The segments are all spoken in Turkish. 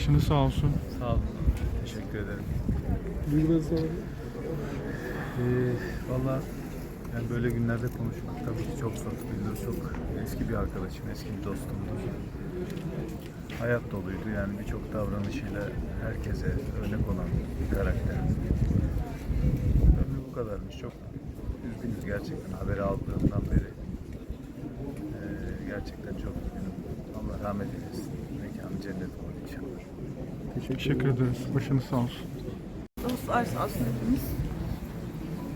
Başınız sağ olsun. Sağ olun. Teşekkür ederim. Duygularınızı alalım. Ee, Valla yani böyle günlerde konuşmak tabii ki çok zor. Bilmiyorum çok eski bir arkadaşım, eski bir dostumdur. Hayat doluydu yani birçok davranışıyla herkese örnek olan bir karakter. Ömrü bu kadarmış. Çok üzgünüz gerçekten haberi aldığımdan beri. Ee, gerçekten çok üzgünüm. Allah rahmet eylesin. Mekanı cennet olur inşallah. Teşekkür ederiz. Başınız sağ olsun. Dostlar sağ olsun hepimiz.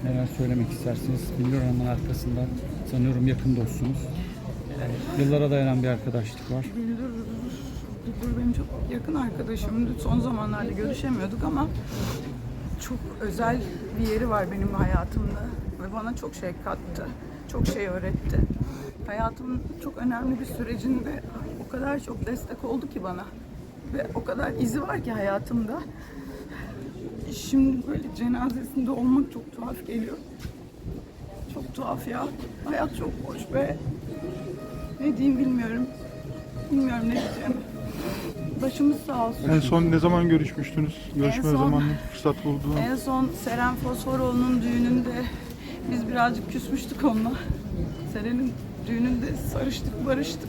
Neler söylemek istersiniz? Billur Hanım'ın arkasından sanıyorum yakın dostsunuz. Yıllara dayanan bir arkadaşlık var. Bildur, Bildur benim çok yakın arkadaşımdı. Son zamanlarda görüşemiyorduk ama çok özel bir yeri var benim hayatımda. Ve bana çok şey kattı. Çok şey öğretti. Hayatımın çok önemli bir sürecinde o kadar çok destek oldu ki bana. Ve o kadar izi var ki hayatımda. Şimdi böyle cenazesinde olmak çok tuhaf geliyor. Çok tuhaf ya. Hayat çok boş ve ne diyeyim bilmiyorum. Bilmiyorum ne diyeceğim. Başımız sağ olsun. En son ne zaman görüşmüştünüz? Görüşme son- zamanı fırsat buldu. mu? En son Seren Fosforoğlu'nun düğününde biz birazcık küsmüştük onunla. Seren'in düğününde sarıştık, barıştık.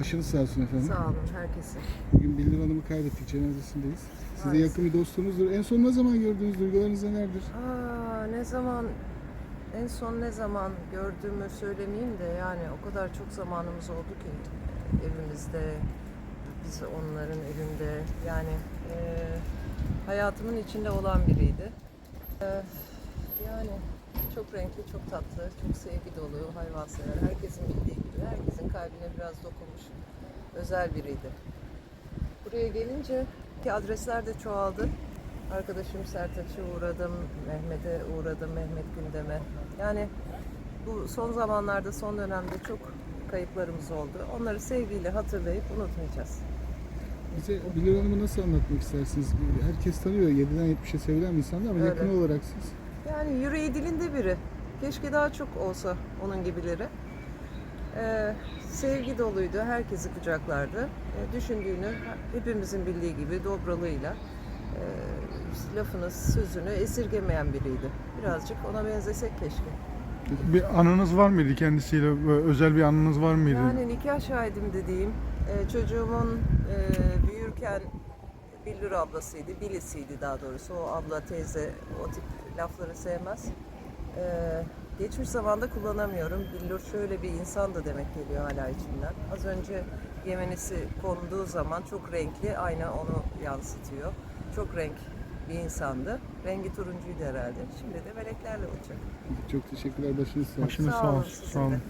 Başınız sağ olsun efendim. Sağ olun herkese. Bugün Bildir Hanım'ı kaybettik, cenazesindeyiz. Size yakın bir dostunuzdur. En son ne zaman gördünüz, duygularınız nelerdir? Aa, ne zaman en son ne zaman gördüğümü söylemeyeyim de yani o kadar çok zamanımız oldu ki evimizde biz onların evinde yani e, hayatımın içinde olan biriydi. E, yani çok renkli, çok tatlı, çok sevgi dolu, hayvansever. Herkesin bildiği gibi, herkesin kalbine biraz dokunmuş özel biriydi. Buraya gelince ki adresler de çoğaldı. Arkadaşım Sertaç'a uğradım, Mehmet'e uğradım, Mehmet Gündem'e. Yani bu son zamanlarda, son dönemde çok kayıplarımız oldu. Onları sevgiyle hatırlayıp unutmayacağız. Bize Bildir Hanım'ı nasıl anlatmak istersiniz? Herkes tanıyor, 7'den 70'e sevilen bir insandı ama Öyle. yakın olarak siz. Yani yüreği dilinde biri. Keşke daha çok olsa onun gibileri. Ee, sevgi doluydu, herkesi kucaklardı. Ee, düşündüğünü hepimizin bildiği gibi dobralığıyla e, lafını, sözünü esirgemeyen biriydi. Birazcık ona benzesek keşke. Bir anınız var mıydı kendisiyle? Böyle özel bir anınız var mıydı? Yani nikah şahidim dediğim e, çocuğumun e, büyürken Billur ablasıydı, Bilisiydi daha doğrusu. O abla, teyze o tip lafları sevmez. E, geçmiş zamanda kullanamıyorum. Billur şöyle bir insan da demek geliyor hala içimden. Az önce Yemenisi konduğu zaman çok renkli, ayna onu yansıtıyor. Çok renk bir insandı. Rengi turuncuydu herhalde. Şimdi de meleklerle olacak. Çok teşekkürler, başınız sağ olsun. Başınız sağ olsun. sizin Sağ olun.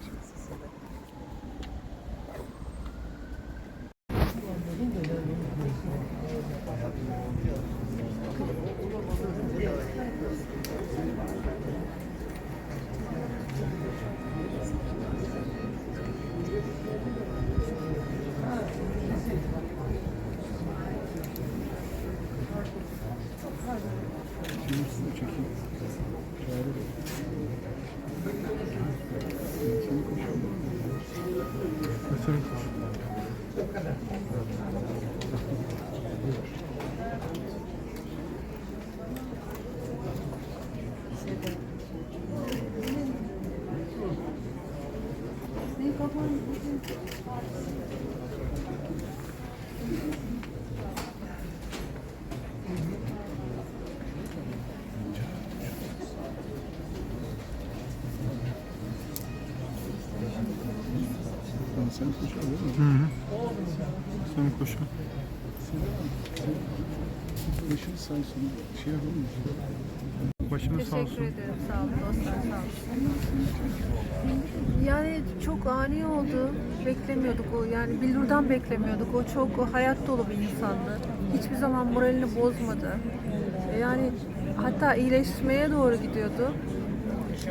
それか。Koşuyorum değil mi? Hı hı. Sen koşun. Başınız sağ olsun. Şey yapalım mı? Başınız sağ Teşekkür olsun. ederim. Sağ olun dostlar. Sağ olun. Yani çok ani oldu. Beklemiyorduk o. Yani Billur'dan beklemiyorduk. O çok o hayat dolu bir insandı. Hiçbir zaman moralini bozmadı. Yani hatta iyileşmeye doğru gidiyordu.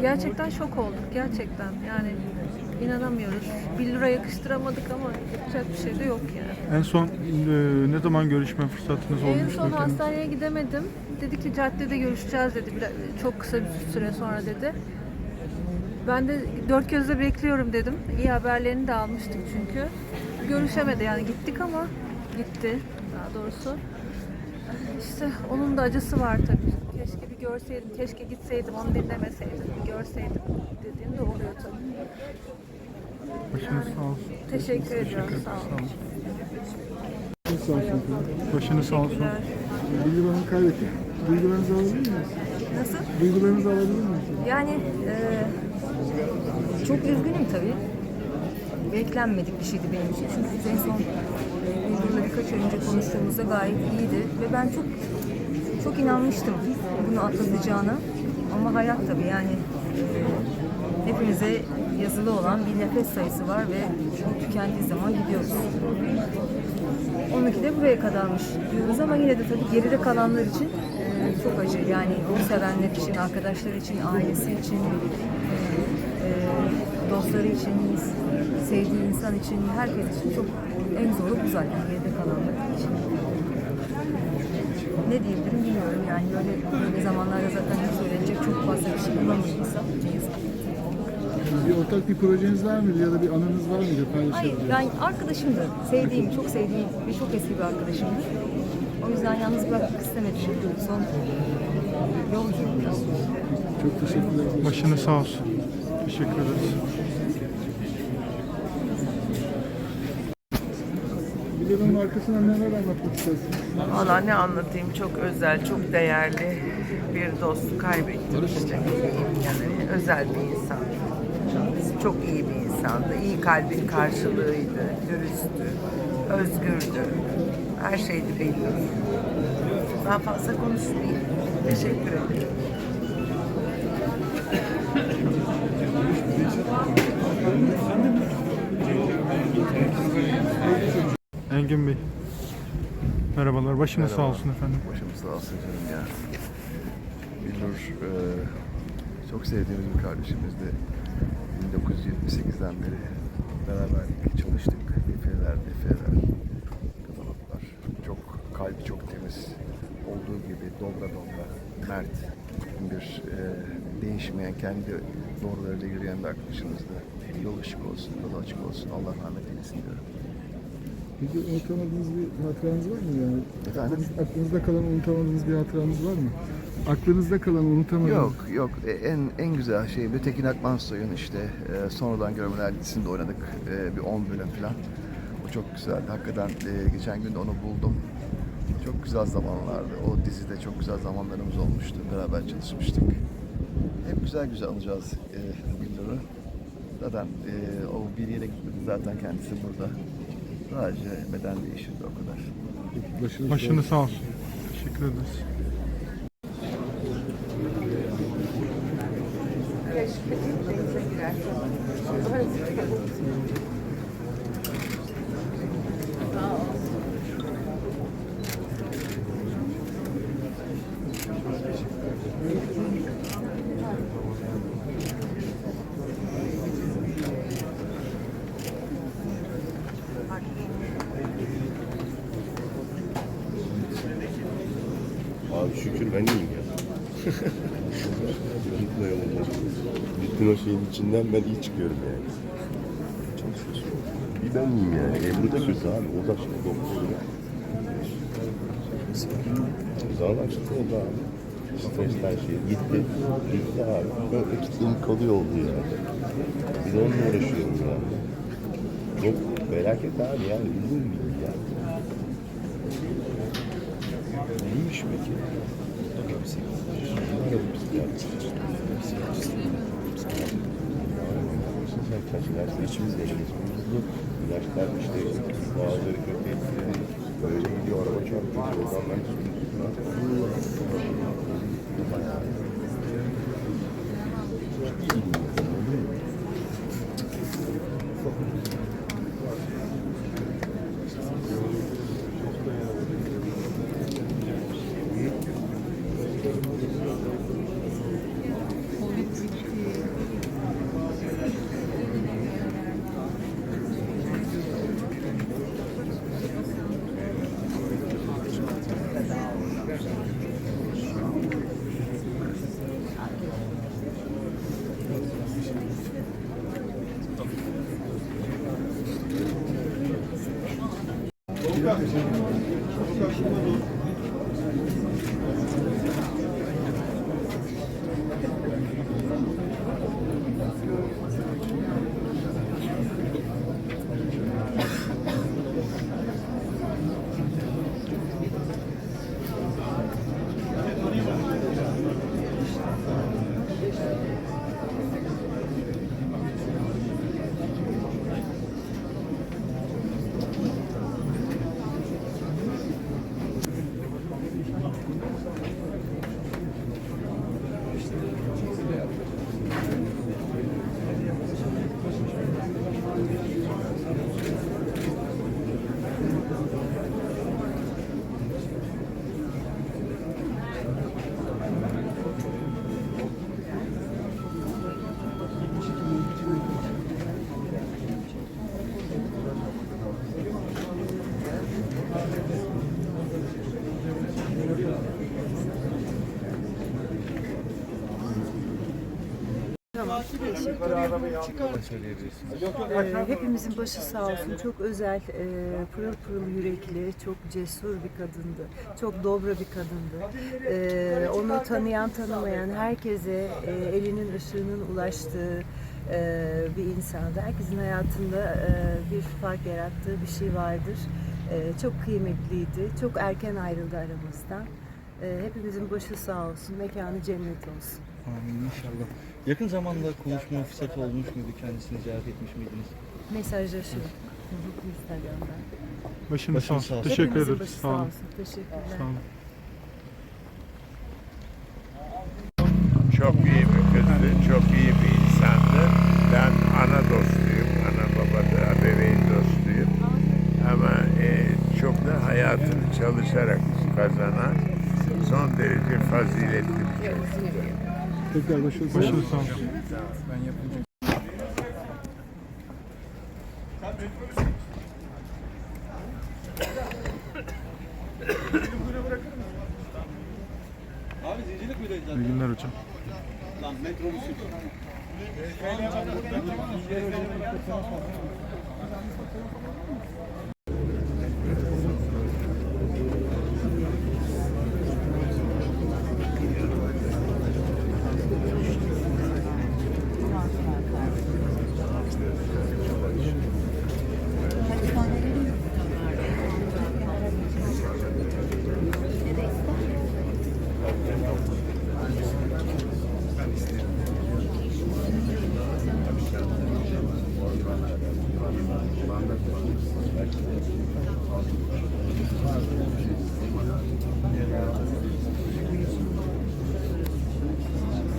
Gerçekten şok olduk. Gerçekten. Yani inanamıyoruz. Billur'a yakıştıramadık ama yapacak bir şey de yok yani. En son e, ne zaman görüşme fırsatınız En olmuştu? son hastaneye gidemedim. Dedi ki caddede görüşeceğiz dedi. Biraz, çok kısa bir süre sonra dedi. Ben de dört gözle bekliyorum dedim. İyi haberlerini de almıştık çünkü. Görüşemedi yani gittik ama gitti daha doğrusu. İşte onun da acısı var tabii. Keşke bir görseydim, keşke gitseydim, onu dinlemeseydim, bir görseydim dediğim de oluyor tabii. Başınız sağ olsun. Teşekkür ediyorum, sağ olun. Çok sağ olsun. Başınız sağ olsun. Bilgi Hanım'ı kaybettik. Duygularınızı alabilir miyiz? Nasıl? Duygularınızı alabilir miyiz? Yani e, çok üzgünüm tabii. Beklenmedik bir şeydi benim için. Çünkü en son Uygur'la birkaç ay önce konuştuğumuzda gayet iyiydi. Ve ben çok çok inanmıştım bunu atlatacağına. Ama hayat tabii yani e, hepimize yazılı olan bir nefes sayısı var ve tükendiği zaman gidiyoruz. Onunki de buraya kadarmış diyoruz ama yine de tabii geride kalanlar için e, çok acı. Yani onu sevenler için, arkadaşlar için, ailesi için, e, dostları için, sevdiği insan için, herkes için çok en zoru bu zaten geride kalanlar için. Ne diyebilirim bilmiyorum yani böyle, böyle zamanlarda zaten söylenecek çok fazla bir şey bulamıyor insan. Bir ortak bir projeniz var mıydı ya da bir anınız var mıydı Hayır, yani arkadaşımdı. Sevdiğim, çok sevdiğim ve çok eski bir arkadaşımdı. O yüzden yalnız bırakmak istemedim. Son yolculuğum biraz. Çok teşekkürler. Başınız sağ olsun. Teşekkür ederiz. Hanım'ın arkasından neler anlatmak istersiniz? Valla ne anlatayım çok özel, çok değerli bir dostu kaybettim işte. Yani özel bir insan. Çok iyi bir insandı. İyi kalbin karşılığıydı. Dürüsttü. Özgürdü. Her şeydi belli. Daha fazla konuşmayayım. Teşekkür ederim. Engin Bey. Merhabalar. Başınız sağ olsun efendim. Başımız sağ olsun canım ya. Bilnur e, çok sevdiğimiz bir kardeşimizdi. 1978'den beri beraberlik çalıştık. Defineler, defineler, kataloglar. Çok kalbi çok temiz. Olduğu gibi dobra dobra, mert bir e, değişmeyen, kendi doğrularıyla yürüyen bir arkadaşımızdı. Yol ışık olsun, yolu açık olsun. Allah rahmet eylesin diyorum. Peki unutamadığınız bir hatıranız var mı yani? Efendim? Aklınızda kalan unutamadığınız bir hatıranız var mı? Aklınızda kalan unutamadığınız... Yok yok E, en en güzel şey bir Tekin Akmansoy'un işte e, sonradan görmeler dizisinde oynadık E, bir 10 bölüm falan. O çok güzeldi. Hakikaten e, geçen gün de onu buldum. Çok güzel zamanlardı. O dizide çok güzel zamanlarımız olmuştu. Beraber çalışmıştık. Hep güzel güzel alacağız e, Billur'u. Zaten e, o bir yere gitmedi. Zaten kendisi burada. Sadece beden değişirdi o kadar. Başınız, Başınız sağ olsun. Teşekkür ederiz. Abi şükür ben iyiyim ya. Mutlu yolunda. Bütün o şeyin içinden ben iyi çıkıyorum yani. Çalışıyorsun. Bir ben iyiyim yani. Ebru da kötü abi. O da şimdi doktor ya. Çıktı o da abi. Stresten şey gitti. Gitti abi. Böyle kilitlenip kalıyor oldu ya. Bir de onunla uğraşıyorum yani. Çok felaket abi yani. Üzüm gibi ya. Neymiş peki? Sen kaç üniversite içimiz elimiz buzlu. İlaçlar işte bazıları kötü etkiledi. Böyle gidiyor araba çarpıyor. Yoldan ben Ee, hepimizin başı sağ olsun. Çok özel, e, pırıl pırıl yürekli, çok cesur bir kadındı. Çok dobra bir kadındı. Ee, onu tanıyan tanımayan herkese e, elinin ışığının ulaştığı e, bir insandı. Herkesin hayatında e, bir fark yarattığı bir şey vardır. E, çok kıymetliydi. Çok erken ayrıldı aramızdan. E, hepimizin başı sağ olsun. Mekanı cennet olsun. Amin inşallah. Yakın zamanda konuşma fırsatı olmuş muydu? Kendisini ziyaret etmiş miydiniz? Mesajlaşıyor. Hı hı, Instagram'dan. Başınız sağ Başınız olsun. olsun. Teşekkür Hepimizin ederiz. başı Sağ sağ olun. olsun. Teşekkürler. Sağ olun. Çok iyi bir kızdı, çok iyi bir insandı. Ben ana dostuyum, ana baba da bebeğin dostuyum. Ama e, çok da hayatını çalışarak kazanan son derece faziletli bir çocuk. Tekrar başarılı. Sağ olsun. İyi günler hocam.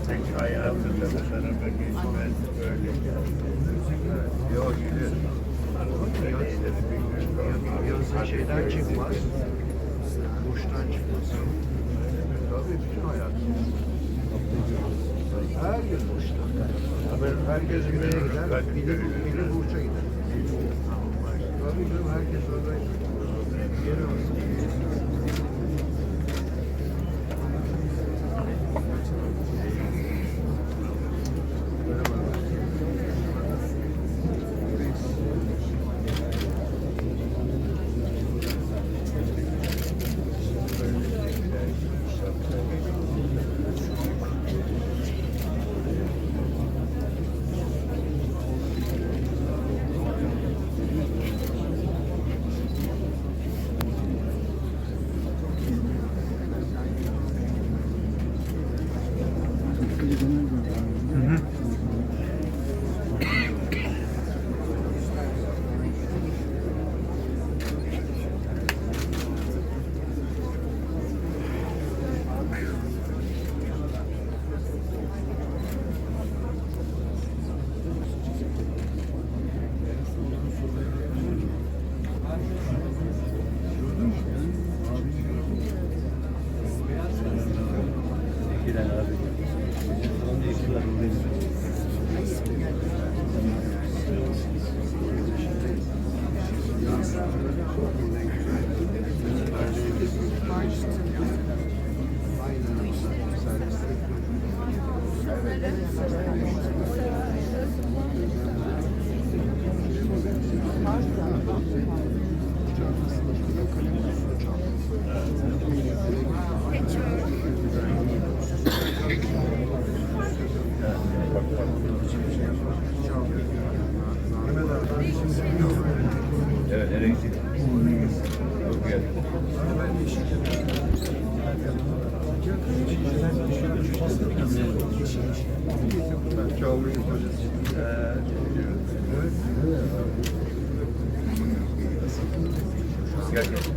Tek hayatında bu tarafa geçmez böyle. Yok gidiyor. Yazın şeyden çıkmaz. Boştan çıkmaz. Tabii bütün hayat. Her gün boşta. Herkes güneye gider, biri, biri burça gider. Tabii canım herkes orada. Yeri olsun. Aynen. Servislik. Evet. Gel gel. gel.